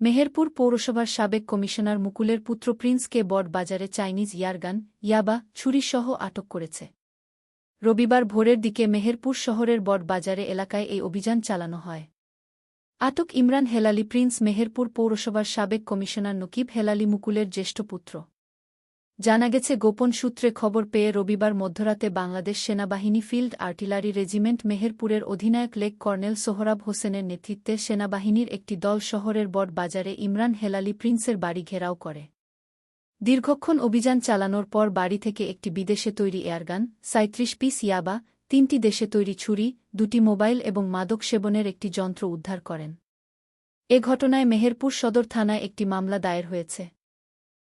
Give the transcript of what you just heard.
মেহেরপুর পৌরসভার সাবেক কমিশনার মুকুলের পুত্র প্রিন্সকে বট বাজারে চাইনিজ ইয়ারগান, ইয়াবা ছুরিসহ আটক করেছে। রবিবার ভোরের দিকে মেহেরপুর শহরের বট বাজারে এলাকায় এই অভিযান চালানো হয়। আটক ইমরান হেলালি প্রিন্স মেহেরপুর পৌরসভার সাবেক কমিশনার নকিব হেলালি মুকুলের জ্যেষ্ঠ পুত্র। জানা গেছে, গোপন সূত্রে খবর পেয়ে রবিবার মধ্যরাতে বাংলাদেশ সেনাবাহিনী ফিল্ড আর্টিলারি রেজিমেন্ট মেহেরপুরের অধিনায়ক লেক কর্নেল সোহরাব হোসেনের নেতৃত্বে সেনাবাহিনীর একটি দল শহরের বট বাজারে ইমরান হেলালি প্রিন্সের বাড়ি ঘেরাও করে। দীর্ঘক্ষণ অভিযান চালানোর পর বাড়ি থেকে একটি বিদেশে তৈরি এয়ারগান সাঁত্রিশ পিস ইয়াবা, তিনটি দেশে তৈরি ছুরি, দুটি মোবাইল এবং মাদক সেবনের একটি যন্ত্র উদ্ধার করেন। এ ঘটনায় মেহেরপুর সদর থানায় একটি মামলা দায়ের হয়েছে।